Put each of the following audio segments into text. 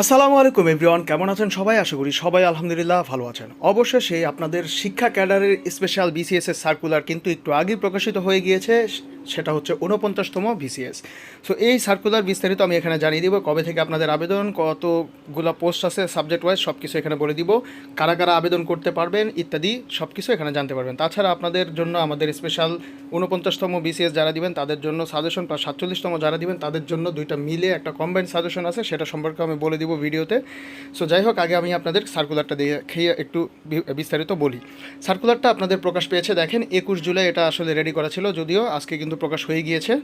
আসসালামু আলাইকুম, এভরিওয়ান। কেমন আছেন সবাই? আশা করি সবাই আলহামদুলিল্লাহ ভালো আছেন। অবশেষে আপনাদের শিক্ষা ক্যাডারের স্পেশাল বিসিএস এর সার্কুলার কিন্তু একটু আগেই প্রকাশিত হয়ে গিয়েছে, সেটা হচ্ছে ঊনপঞ্চাশতম বিসিএস সো এই সার্কুলার বিস্তারিত আমি এখানে জানিয়ে দিব, কবে থেকে আপনাদের আবেদন, কতগুলো পোস্ট আছে সাবজেক্ট ওয়াইজ সব কিছু এখানে বলে দিব, কারা কারা আবেদন করতে পারবেন ইত্যাদি সব কিছু এখানে জানতে পারবেন। তাছাড়া আপনাদের জন্য আমাদের স্পেশাল ঊনপঞ্চাশতম বিসিএস যারা দিবেন, তাদের জন্য সাজেশন প্লাস সাতচল্লিশতম যারা দিবেন, তাদের জন্য দুইটা মিলে একটা কম্বাইন্ড সাজেশন আছে, সেটা সম্পর্কে আমি বলে দিব। ভিডিওতে। সো যাই হোক, আগে আমি আপনাদের সার্কুলারটা দিয়ে খেয়ে একটু বিস্তারিত বলি। সার্কুলারটা আপনাদের প্রকাশ পেয়েছে, দেখেন, একুশ জুলাই এটা আসলে রেডি করা ছিল, যদিও আজকে কিন্তু প্রকাশ হয়ে গিয়েছে।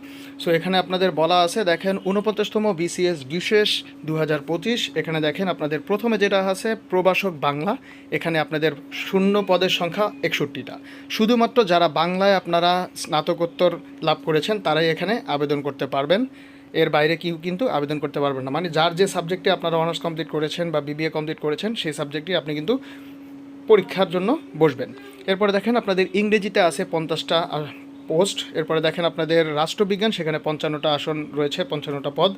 সো এখানে আপনাদের বলা আছে, দেখেন, ঊনপঞ্চাশতম বিসিএস বিশেষ দু হাজার পঁচিশ। এখানে দেখেন, আপনাদের প্রথমে যেটা আছে, প্রবাসক বাংলা। এখানে আপনাদের শূন্য পদের সংখ্যা একষট্টিটা। শুধুমাত্র যারা বাংলায় আপনারা স্নাতকোত্তর লাভ করেছেন, তারাই এখানে আবেদন করতে পারবেন। এর বাইরে কেউ কিন্তু আবেদন করতে পারবেন না। মানে যার যে সাবজেক্টে আপনারা অনার্স কমপ্লিট করেছেন বা বিবিএ কমপ্লিট করেছেন, সেই সাবজেক্টে আপনি কিন্তু পরীক্ষার জন্য বসবেন। এরপরে দেখেন আপনাদের ইংরেজিতে আছে পঞ্চাশটা পোস্ট এরপরে দেখেন আপনাদের রাষ্ট্রবিজ্ঞান, সেখানে পঞ্চান্নটা আসন রয়েছে, পঞ্চান্নটা পদ।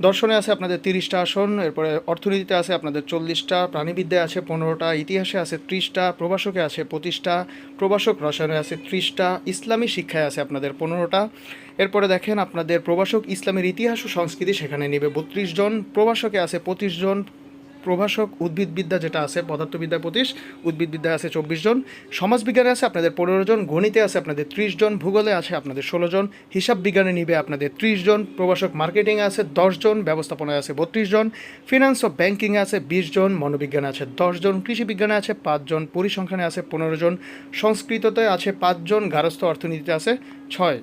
দর্শনে আছে আপনাদের তিরিশটা আসন, এরপরে অর্থনীতিতে আছে আপনাদের চল্লিশটা, প্রাণীবিদ্যায় আছে পনেরোটা, ইতিহাসে আছে ত্রিশটা প্রবাসকে আছে পঁচিশটা প্রবাসক রসায়নে আছে ত্রিশটা, ইসলামী শিক্ষায় আছে আপনাদের পনেরোটা। এরপরে দেখেন আপনাদের প্রবাসক ইসলামের ইতিহাস ও সংস্কৃতি সেখানে নেবে বত্রিশ জন প্রবাসকে আছে পঁচিশ জন প্রভাষক উদ্ভিদবিদ্যা যেটা আছে পদার্থবিদ্যা পঁচিশ উদ্ভিদবিদ্যায় আছে চব্বিশ জন, সমাজবিজ্ঞানে আছে আপনাদের পনেরো জন, গণিতে আছে আপনাদের ত্রিশ জন, ভূগোলে আছে আপনাদের ষোলো জন, হিসাব বিজ্ঞানে নিবে আপনাদের ত্রিশ জন, প্রভাষক মার্কেটিংয়ে আছে দশ জন, ব্যবস্থাপনায় আছে বত্রিশ জন, ফিনান্স ও ব্যাংকিংয়ে আছে বিশ জন, মনোবিজ্ঞানে আছে দশ জন, কৃষি বিজ্ঞানে আছে পাঁচজন পরিসংখ্যানে আছে পনেরো জন, সংস্কৃততে আছে পাঁচজন গারস্থ অর্থনীতিতে আছে ছয়।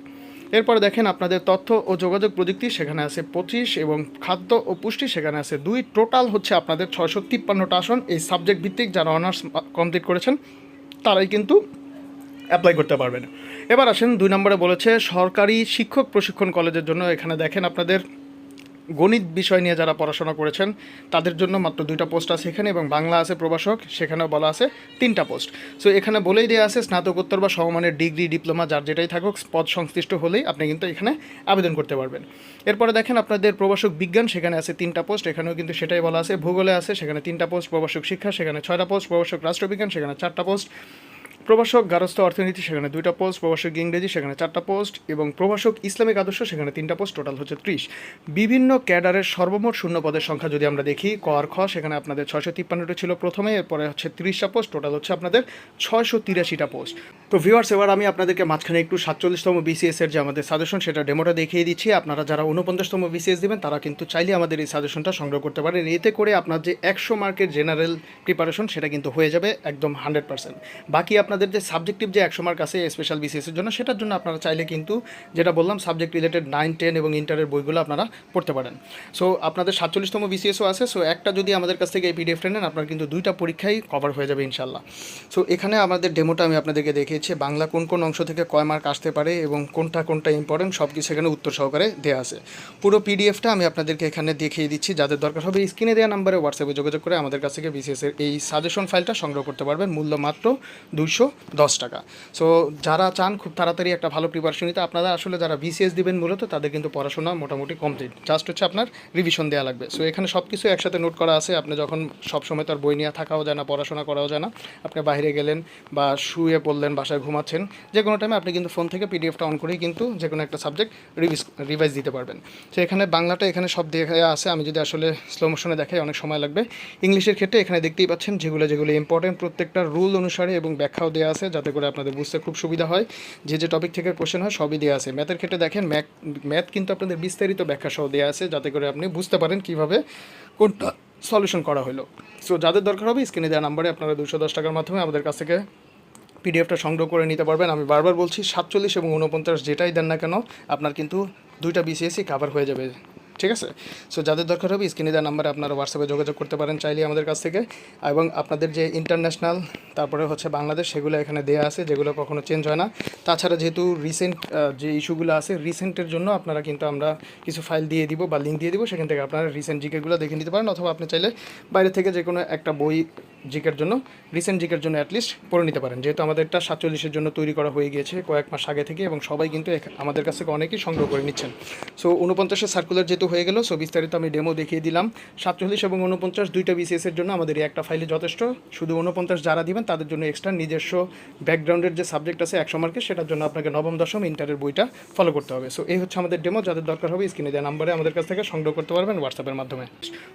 এরপরে দেখেন আপনাদের তথ্য ও যোগাযোগ প্রযুক্তি সেখানে আছে পঁচিশ এবং খাদ্য ও পুষ্টি সেখানে আছে দুই। টোটাল হচ্ছে আপনাদের ছয়শো তিপ্পান্নটা আসন। এই সাবজেক্ট ভিত্তিক যারা অনার্স কমপ্লিট করেছেন, তারাই কিন্তু অ্যাপ্লাই করতে পারবেন। এবার আসেন দুই নম্বরে বলেছে সরকারি শিক্ষক প্রশিক্ষণ কলেজের জন্য। এখানে দেখেন আপনাদের গণিত বিষয় নিয়ে যারা পড়াশোনা করেছেন, তাদের জন্য মাত্র দুইটা পোস্ট আছে এখানে এবং বাংলা আছে প্রভাষক, সেখানেও বলা আছে তিনটা পোস্ট সো এখানে বলেই দেওয়া আছে স্নাতকোত্তর বা সমমানের ডিগ্রি, ডিপ্লোমা যার যেটাই থাকুক, পদ সংশ্লিষ্ট হলেই আপনি কিন্তু এখানে আবেদন করতে পারবেন। এরপরে দেখেন আপনাদের প্রভাষক বিজ্ঞান, সেখানে আছে তিনটা পোস্ট এখানেও কিন্তু সেটাই বলা আছে। ভূগোলে আছে, সেখানে তিনটা পোস্ট প্রভাষক শিক্ষা, সেখানে ছয়টা পোস্ট প্রভাষক রাষ্ট্রবিজ্ঞান, সেখানে চারটা পোস্ট প্রভাষক, গারস্থ অর্থনীতি সেখানে দুইটা পোস্ট প্রভাষক ইংরেজি সেখানে চারটা পোস্ট এবং প্রভাষক ইসলামিক আদর্শ সেখানে তিনটা পোস্ট টোটাল হচ্ছে ত্রিশ। বিভিন্ন ক্যাডারের সর্বমোট শূন্য পদের সংখ্যা যদি আমরা দেখি, ক আর খ, সেখানে আপনাদের ছয়শো তিপ্পান্নটা ছিল প্রথমে, এরপরে হচ্ছে তিরিশটা পোস্ট টোটাল হচ্ছে আপনাদের ছয়শো তিরাশিটা পোস্ট তো ভিউয়ার্স এবার আমি আপনাদেরকে মাঝখানে একটু সাতচল্লিশতম বিসিএস এর যে আমাদের সাজেশন সেটা ডেমোটা দেখিয়ে দিচ্ছি। আপনারা যারা উনপঞ্চাশতম বিসিএস দেবেন, তারা কিন্তু চাইলে আমাদের এই সাজেশনটা সংগ্রহ করতে পারেন। এতে করে আপনার যে একশো মার্কের জেনারেল প্রিপারেশন সেটা কিন্তু হয়ে যাবে একদম হান্ড্রেড পার্সেন্ট বাকি আপনাদের যে সাবজেক্টিভ যে একশো মার্ক আছে স্পেশাল বিসিএসের জন্য, সেটার জন্য আপনারা চাইলে কিন্তু যেটা বললাম সাবজেক্ট রিলেটেড নাইন টেন এবং ইন্টারের বইগুলো আপনারা পড়তে পারেন। সো আপনাদের সাতচল্লিশতম বিসিএসও আছে সো একটা যদি আমাদের কাছ থেকে এই পিডিএফটা নেন, আপনার কিন্তু দুইটা পরীক্ষাই কভার হয়ে যাবে ইনশাল্লাহ সো এখানে আমাদের ডেমোটা আমি আপনাদেরকে দেখিয়েছি, বাংলা কোন কোন অংশ থেকে কয় মার্ক আসতে পারে এবং কোনটা কোনটা ইম্পর্টেন্ট সব কিছু এখানে উত্তর সহকারে দেওয়া আছে। পুরো পিডিএফটা আমি আপনাদেরকে এখানে দেখিয়ে দিচ্ছি, যাদের দরকার হবে স্ক্রিনে দেওয়া নাম্বারে হোয়াটসঅ্যাপে যোগাযোগ করে আমাদের কাছ থেকে বিসিএসের এই সাজেশন ফাইলটা সংগ্রহ করতে পারবেন। মূল্য মাত্র দুইশো দশ টাকা। সো যারা চান খুব তাড়াতাড়ি একটা ভালো প্রিপারেশন নিতে, আপনারা আসলে যারা বিসিএস দিবেন মূলত, তাদের কিন্তু পড়াশোনা মোটামুটি কমপ্লিট জাস্ট হচ্ছে আপনার রিভিশন দেওয়া লাগবে। সো এখানে সব কিছু একসাথে নোট করা আছে। আপনি যখন সব সময় তার বই নিয়ে থাকাও যায় না, পড়াশোনা করাও যায় না, আপনি বাইরে গেলেন বা শুয়ে পড়লেন, বাসায় ঘুমাচ্ছেন, যে কোনো টাইমে আপনি কিন্তু ফোন থেকে পিডিএফটা অন করেই কিন্তু যে কোনো একটা সাবজেক্ট রিভিজ রিভাইজ দিতে পারবেন। তো এখানে বাংলাটা এখানে সব দেখা আছে। আমি যদি আসলে স্লো মোশনে দেখাই, অনেক সময় লাগবে। ইংলিশের ক্ষেত্রে এখানে দেখতেই পাচ্ছেন, যেগুলো যেগুলো ইম্পর্টেন্ট প্রত্যেকটা রুল অনুসারে এবং ব্যাখ্যাও দেওয়া আছে, যাতে করে আপনাদের বুঝতে খুব সুবিধা হয়। যে যে টপিক থেকে কোশ্চেন হয়, সবই দেওয়া আছে। ম্যাথের ক্ষেত্রে দেখেন, ম্যাথ ম্যাথ কিন্তু আপনাদের বিস্তারিত ব্যাখ্যা সহ দেওয়া আছে, যাতে করে আপনি বুঝতে পারেন কীভাবে কোনটা সলিউশন করা হলো। সো যাদের দরকার হবে স্ক্রিনে দেওয়া নাম্বারে আপনারা দুশো দশ টাকার মাধ্যমে আমাদের কাছ থেকে পিডিএফটা সংগ্রহ করে নিতে পারবেন। আমি বারবার বলছি, সাতচল্লিশ এবং উনপঞ্চাশ যেটাই দেন না কেন, আপনার কিন্তু দুইটা বিসিএসই কাভার হয়ে যাবে। ঠিক আছে? সো যাদের দরকার হবে স্ক্রিনে দেওয়া নাম্বারে আপনারা হোয়াটসঅ্যাপে যোগাযোগ করতে পারেন চাইলে আমাদের কাছ থেকে। এবং আপনাদের যে ইন্টারন্যাশনাল তারপরে হচ্ছে বাংলাদেশ, সেগুলো এখানে দেওয়া আছে, যেগুলো কখনো চেঞ্জ হয় না। তাছাড়া যেহেতু রিসেন্ট যে ইস্যুগুলো আছে রিসেন্টের জন্য আপনারা কিন্তু আমরা কিছু ফাইল দিয়ে দিব বা লিঙ্ক দিয়ে দিব। সেখান থেকে আপনারা রিসেন্ট জিকেগুলো দেখে নিতে পারেন, অথবা আপনি চাইলে বাইরে থেকে যে কোনো একটা বই জিকের জন্য রিসেন্ট জিকের জন্য অ্যাটলিস্ট পড়ে নিতে পারেন। যেহেতু আমাদেরটা সাতচল্লিশের জন্য তৈরি করা হয়ে গিয়েছে কয়েক মাস আগে থেকে এবং সবাই কিন্তু আমাদের কাছ থেকে অনেকেই সংগ্রহ করে নিচ্ছেন। সো উনপঞ্চাশের সার্কুলার যেহেতু হয়ে গেল সো বিস্তারিত আমি ডেমো দেখিয়ে দিলাম। সাতচল্লিশ এবং উনপঞ্চাশ দুইটা বিসিএস এর জন্য আমাদের এই একটা ফাইলে যথেষ্ট। শুধু উনপঞ্চাশ যারা দিবেন, তাদের জন্য এক্সট্রা নিজস্ব ব্যাকগ্রাউন্ডের যে সাবজেক্ট আছে একশো মার্কের সেটার জন্য আপনাকে নবম, দশম ইন্টারের বইটা ফলো করতে হবে। সো এই হচ্ছে আমাদের ডেমো যাদের দরকার হবে স্ক্রিনে দেওয়া নাম্বারে আমাদের কাছ থেকে সংগ্রহ করতে পারবেন হোয়াটসঅ্যাপের মাধ্যমে।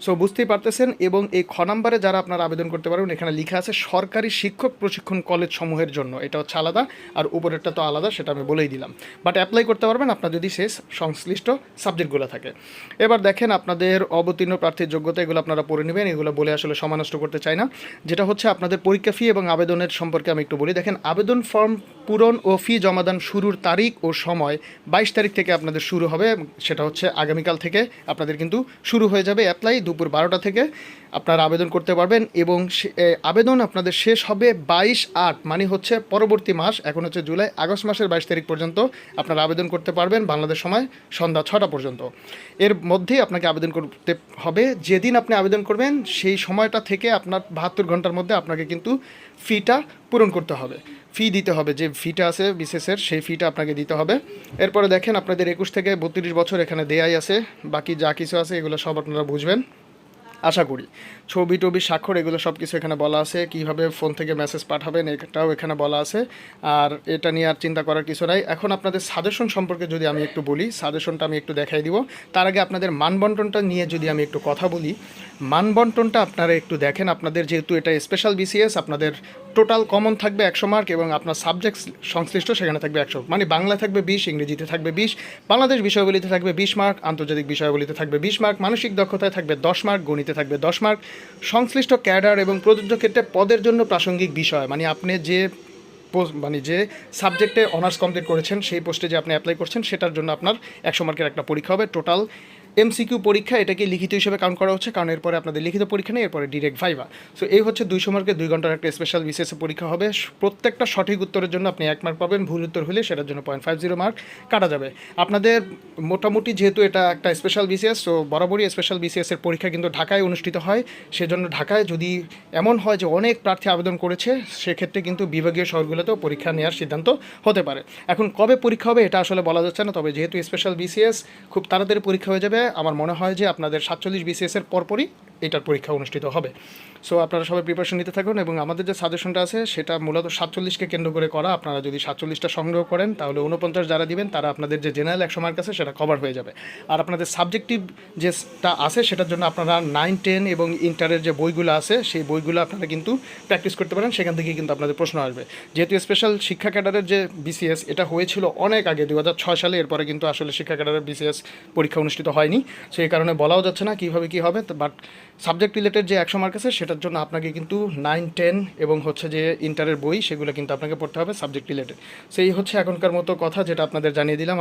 সো বুঝতেই পারতেছেন এবং এই খ নাম্বারে যারা আপনারা আবেদন করতে পারবেন এখানে লেখা আছে, সরকারি শিক্ষক প্রশিক্ষণ কলেজ সমূহের জন্য। এটা হচ্ছে আলাদা, আর উপরেরটা তো আলাদা, সেটা আমি বলেই দিলাম। বাট অ্যাপ্লাই করতে পারবেন, আপনার যদি শেষ সংশ্লিষ্ট সাবজেক্টগুলো থাকে। এবার দেখেন আপনাদের অবতীর্ণ প্রার্থীর যোগ্যতা, এগুলো আপনারা পড়ে নেবেন, এগুলো বলে আসলে সমানষ্ট করতে চাই না। যেটা হচ্ছে আপনাদের পরীক্ষা ফি এবং আবেদনের সম্পর্কে আমি একটু বলি। দেখেন, আবেদন ফর্ম পূরণ ও ফি জমাদান শুরুর তারিখ ও সময় বাইশ তারিখ থেকে আপনাদের শুরু হবে, সেটা হচ্ছে আগামীকাল থেকে আপনাদের কিন্তু শুরু হয়ে যাবে অ্যাপ্লাই দুপুর বারোটা থেকে। আপনারা আবেদন করতে পারবেন এবং আবেদন আপনাদের শেষ হবে বাইশ আট মানে হচ্ছে পরবর্তী মাস, এখন হচ্ছে জুলাই, আগস্ট মাসের বাইশ তারিখ পর্যন্ত আপনারা আবেদন করতে পারবেন বাংলাদেশ সময় সন্ধ্যা ছটা পর্যন্ত। এর মধ্যেই আপনাকে আবেদন করতে হবে, যেদিন আপনি আবেদন করবেন সেই সময়টা থেকে আপনার বাহাত্তর ঘণ্টার মধ্যে আপনাকে কিন্তু ফিটা পূরণ করতে হবে। ফি দিতে হবে, যে ফিটা আছে বিশেষের সেই ফিটা আপনাকে দিতে হবে। এরপরে দেখেন আপনাদের একুশ থেকে বত্রিশ বছর এখানে দেয়াই আছে, বাকি যা কিছু আছে এগুলো সব আপনারা বুঝবেন। আশা করি। ছবি টবি, স্বাক্ষর, এগুলো সব কিছু এখানে বলা আছে। কীভাবে ফোন থেকে মেসেজ পাঠাবেন, এটাও এখানে বলা আছে। আর এটা নিয়ে আর চিন্তা করার কিছু নাই। এখন আপনাদের সাজেশন সম্পর্কে যদি আমি একটু বলি সাজেশনটা আমি একটু দেখাই দিব। তার আগে আপনাদের মানবন্টনটা নিয়ে যদি আমি একটু কথা বলি, মানবন্টনটা আপনারা একটু দেখেন। আপনাদের যেহেতু এটা স্পেশাল বিসিএস আপনাদের টোটাল কমন থাকবে একশো মার্ক এবং আপনার সাবজেক্ট সংশ্লিষ্ট সেখানে থাকবে একশো। মানে বাংলা থাকবে বিশ, ইংরেজিতে থাকবে বিশ, বাংলাদেশ বিষয়গুলিতে থাকবে বিশ মার্ক আন্তর্জাতিক বিষয়গুলিতে থাকবে বিশ মার্ক মানসিক দক্ষতায় থাকবে দশ মার্ক গণিতে থাকবে দশ মার্ক। সংশ্লিষ্ট ক্যাডার এবং প্রযোজ্য ক্ষেত্রে পদের জন্য প্রাসঙ্গিক বিষয়। মানে আপনি যে মানে যে সাবজেক্টে অনার্স কমপ্লিট করেছেন, সেই পোস্টে যে আপনি অ্যাপ্লাই করছেন, সেটার জন্য আপনার একশো মার্কের একটা পরীক্ষা হবে। টোটাল এমসিকিউ পরীক্ষা এটাকে লিখিত হিসেবে কাউন্ট করা হচ্ছে, কারণ এরপরে আপনাদের লিখিত পরীক্ষা নেই, এরপরে ডিরেক্ট ভাইবা সো এই হচ্ছে দুইশো মার্কের দুই ঘণ্টার একটা স্পেশাল বিশেষ পরীক্ষা হবে। প্রত্যেকটা সঠিক উত্তরের জন্য আপনি এক মার্ক পাবেন, ভুল উত্তর হলে সেটার জন্য পয়েন্ট ফাইভ জিরো মার্ক কাটা যাবে। আপনাদের মোটামুটি যেহেতু এটা একটা স্পেশাল বিসিএস তো বরাবরই স্পেশাল বিসিএস এর পরীক্ষা কিন্তু ঢাকায় অনুষ্ঠিত হয়। সেজন্য ঢাকায় যদি এমন হয় যে অনেক প্রার্থী আবেদন করেছে, সেক্ষেত্রে কিন্তু বিভাগীয় শহরগুলোতেও পরীক্ষা নেওয়ার সিদ্ধান্ত হতে পারে। এখন কবে পরীক্ষা হবে, এটা আসলে বলা যাচ্ছে না, তবে যেহেতু স্পেশাল বিসিএস খুব তাড়াতাড়ি পরীক্ষা হয়ে যাবে। আমার মনে হয় যে আপনাদের সাতচল্লিশ বিসিএস এর পরপরই এটার পরীক্ষা অনুষ্ঠিত হবে। সো আপনারা সবাই প্রিপারেশন নিতে থাকুন এবং আমাদের যে সাজেশনটা আছে, সেটা মূলত সাতচল্লিশকে কেন্দ্র করে করা। আপনারা যদি সাতচল্লিশটা সংগ্রহ করেন, তাহলে উনপঞ্চাশ যারা দিবেন, তারা আপনাদের যে জেনারেল একশো মার্ক আছে, সেটা কভার হয়ে যাবে। আর আপনাদের সাবজেক্টিভ যেটা আছে, সেটার জন্য আপনারা নাইন টেন এবং ইন্টারের যে বইগুলো আছে, সেই বইগুলো আপনারা কিন্তু প্র্যাকটিস করতে পারেন। সেখান থেকে কিন্তু আপনাদের প্রশ্ন আসবে। যেহেতু স্পেশাল শিক্ষা ক্যাডারের যে বিসিএস এটা হয়েছিল অনেক আগে দু হাজার ছয় সালে, এরপরে কিন্তু আসলে শিক্ষা ক্যাডারের বিসিএস পরীক্ষা অনুষ্ঠিত হয়নি। সেই কারণে বলাও যাচ্ছে না কীভাবে কী হবে বাট সাবজেক্ট রিলেটেড যে একশো মার্ক আছে, সেটার জন্য আপনাকে কিন্তু নাইন টেন এবং হচ্ছে যে ইন্টারের বই, সেগুলো কিন্তু আপনাকে পড়তে হবে সাবজেক্ট রিলেটেড সেই হচ্ছে এখনকার মতো কথা যেটা আপনাদের জানিয়ে দিলাম।